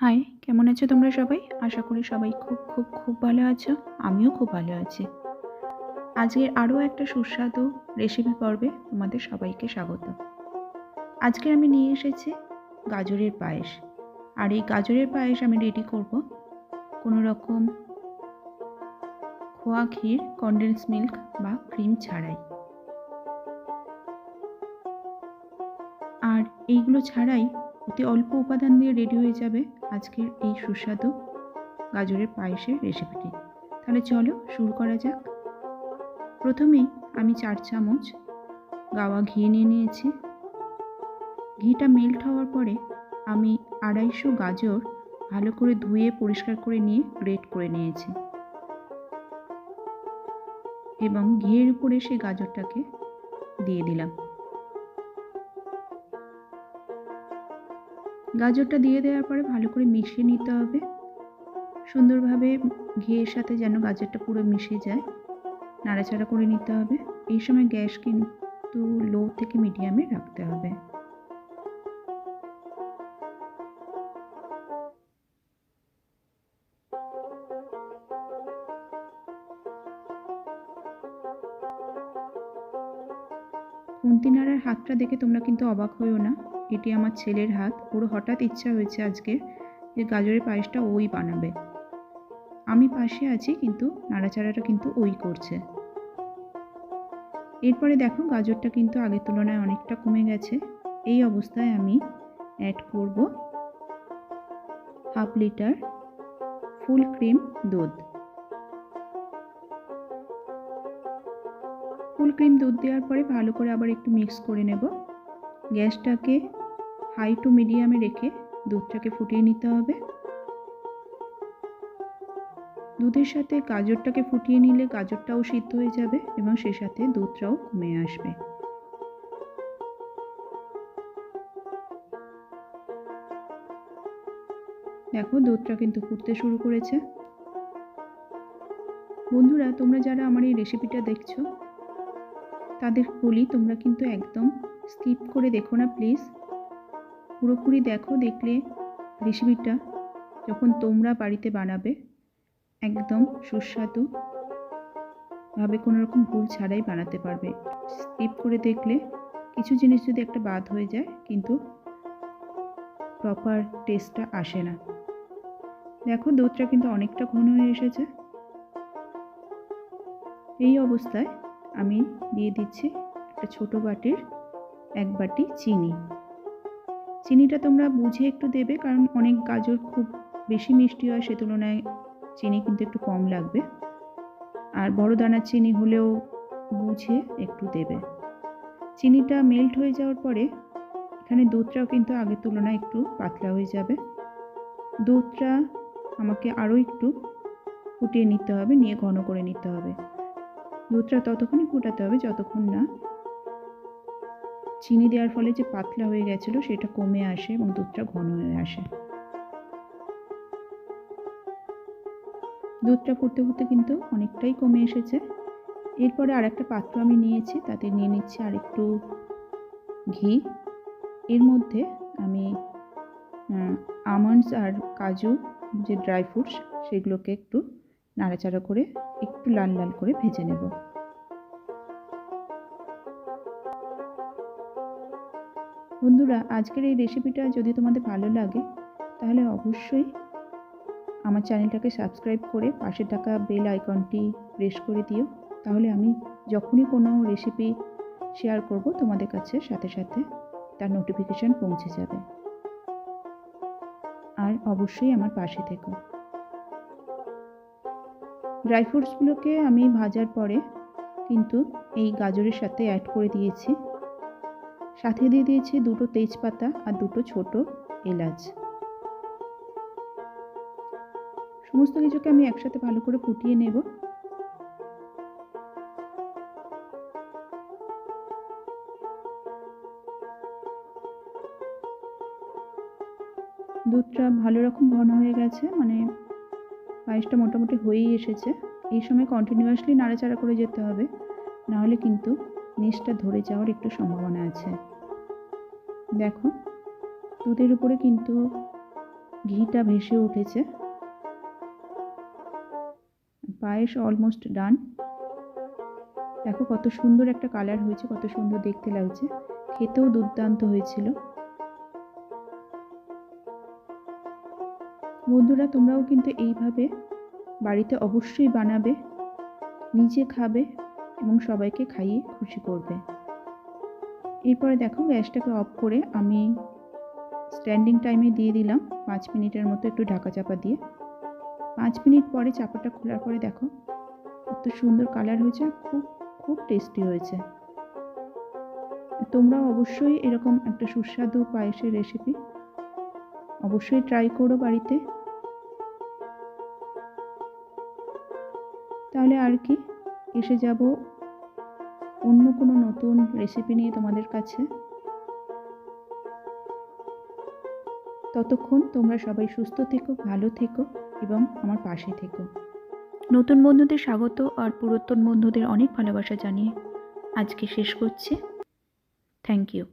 High, কেমন আছো তোমরা সবাই? আশা করি সবাই খুব খুব খুব ভালো আছো। আমিও খুব ভালো আছি। আজকের আরও একটা সুস্বাদু রেসিপি পর্বে তোমাদের সবাইকে স্বাগত। আজকে আমি নিয়ে এসেছি গাজরের পায়েস। আর এই গাজরের পায়েস আমি রেডি করব কোনো রকম খোয়া ক্ষীর কনডেন্স মিল্ক বা ক্রিম ছাড়াই। আর এইগুলো ছাড়াই অতি অল্প উপাদান দিয়ে রেডি হয়ে যাবে আজকের এই সুস্বাদু গাজরের পায়েসের রেসিপিটি তাহলে চলো শুরু করা যাক। প্রথমেই আমি চার চামচ গাওয়া ঘি নিয়ে নিয়েছি। ঘিটা মেল্ট হওয়ার পরে আমি আড়াইশো গাজর ভালো করে ধুয়ে পরিষ্কার করে নিয়ে গ্রেট করে নিয়েছি। এবং ঘিয়ের উপরে সেই গাজরটাকে দিয়ে দিলাম। গাজরটা দিয়ে দেওয়ার পরে ভালো করে মিশিয়ে নিতে হবে। সুন্দরভাবে ঘিয়ের সাথে যেন গাজরটা পুরো মিশে যায়, নাড়াচাড়া করে নিতে হবে। এই সময় গ্যাস কিন্তু লো থেকে মিডিয়ামে রাখতে হবে। খুন্তি নাড়ার হাতটা দেখে তোমরা কিন্তু অবাক হয়েও না। এটি আমার ছেলের হাত। ওর হঠাৎ ইচ্ছা হয়েছে আজকে যে গাজরের পায়েসটা ওই বানাবে। আমি পাশে আছি কিন্তু নাড়াচাড়াটা কিন্তু ওই করছে। এরপরে দেখো গাজরটা কিন্তু আগের তুলনায় অনেকটা কমে গেছে। এই অবস্থায় আমি অ্যাড করব হাফ লিটার ফুল ক্রিম দুধ। ফুল ক্রিম দুধ দেওয়ার পরে ভালো করে আবার একটু মিক্স করে নেব। গ্যাসটাকে হাই টু মিডিয়ামে রেখে দুধটাকে ফুটিয়ে নিতে হবে। দুধের সাথে গাজরটাকে ফুটিয়ে নিলে গাজরটাও সিদ্ধ হয়ে যাবে এবং সে সাথে দুধটাও কমে আসবে। দেখো দুধটা কিন্তু ফুটতে শুরু করেছে। বন্ধুরা, তোমরা যারা আমার এই রেসিপিটা দেখছ, তাদের বলি তোমরা কিন্তু একদম স্কিপ করে দেখো না, প্লিজ। পুরোপুরি দেখো দেখলে রেসিপিটা যখন তোমরা বাড়িতে বানাবে, একদম সুস্বাদু ভাবে কোনো রকম ভুল ছাড়াই বানাতে পারবে। স্কিপ করে দেখলে কিছু জিনিস যদি একটা বাদ হয়ে যায়, কিন্তু প্রপার টেস্টটা আসে না। দেখো দুধটা কিন্তু অনেকটা ঘন হয়ে এসেছে। এই অবস্থায় আমি দিয়ে দিচ্ছি একটা ছোট বাটির এক বাটি চিনি। চিনিটা তোমরা বুঝে একটু দেবে, কারণ অনেক গাজর খুব বেশি মিষ্টি হয়, সে তুলনায় চিনি কিন্তু একটু কম লাগবে। আর বড় দানার চিনি হলেও বুঝে একটু দেবে। চিনিটা মেল্ট হয়ে যাওয়ার পরে এখানে দুধটাও কিন্তু আগের তুলনায় একটু পাতলা হয়ে যাবে। দুধটা আমাকে আরও একটু ফুটিয়ে নিতে হবে, নিয়ে ঘন করে নিতে হবে। দুধটা ততক্ষণই ফুটাতে হবে, যতক্ষণ না চিনি দেওয়ার ফলে যে পাতলা হয়ে গেছিল, সেটা কমে আসে এবং দুধটা ঘন হয়ে আসে। দুধটা ফুটতে ফুটতে কিন্তু অনেকটাই কমে এসেছে। এরপরে আর একটা পাত্র আমি নিয়েছি, তাতে নিয়ে নিচ্ছি আর একটু ঘি। এর মধ্যে আমি আমন্ডস আর কাজু, যে ড্রাই ফ্রুটস, সেগুলোকে একটু নাড়াচাড়া করে, একটু লাল লাল করে ভেজে নেব। বন্ধুরা, আজকের এই রেসিপিটা যদি তোমাদের ভালো লাগে, তাহলে অবশ্যই আমার চ্যানেলটাকে সাবস্ক্রাইব করে পাশে থাকা বেল আইকনটি প্রেস করে দিও। তাহলে আমি যখনই কোনো রেসিপি শেয়ার করব, তোমাদের কাছে সাথে সাথে তার নোটিফিকেশান পৌঁছে যাবে। আর অবশ্যই আমার পাশে থেকো। ড্রাই ফ্রুটসগুলোকে আমি ভাজার পরে কিন্তু এই গাজরের সাথে অ্যাড করে দিয়েছি। সাথে দিয়ে দিয়েছি দুটো তেজপাতা আর দুটো ছোট এলাচ। সমস্ত কিছুকে আমি একসাথে ভালো করে ফুটিয়ে নেব। দুধটা ভালো রকম ঘন হয়ে গেছে মানে পায়েসটা মোটামুটি হয়েই এসেছে। এই সময় কন্টিনিউয়াসলি নাড়াচাড়া করে যেতে হবে, নাহলে কিন্তু নিচটা ধরে যাওয়ার একটু সম্ভাবনা আছে। দেখো, দুধের উপরে কিন্তু ঘিটা ভেসে উঠেছে। পায়েস অলমোস্ট ডান দেখো কত সুন্দর একটা কালার হয়েছে, কত সুন্দর দেখতে লাগছে। খেতেও দুর্দান্ত হয়েছিল। বন্ধুরা, তোমরাও কিন্তু এইভাবে বাড়িতে অবশ্যই বানাবে, নিজে খাবে এবং সবাইকে খাইয়ে খুশি করবে। এরপরে দেখো গ্যাসটাকে অফ করে আমি স্ট্যান্ডিং টাইমে দিয়ে দিলাম পাঁচ মিনিটের মতো একটু ঢাকা চাপা দিয়ে। পাঁচ মিনিট পরে চাপাটা খোলার পরে দেখো কত সুন্দর কালার হয়েছে, খুব খুব টেস্টি হয়েছে। তোমরা অবশ্যই এরকম একটা সুস্বাদু পায়েসের রেসিপি অবশ্যই ট্রাই করো বাড়িতে। তাহলে আর কি, এসে যাব অন্য কোনো নতুন রেসিপি নিয়ে তোমাদের কাছে? ততক্ষণ তোমরা সবাই সুস্থ থেকো, ভালো থেকো এবং আমার পাশে থেকো। নতুন বন্ধুদের স্বাগত আর পুরাতন বন্ধুদের অনেক ভালোবাসা জানিয়ে আজকে শেষ করছি। Thank you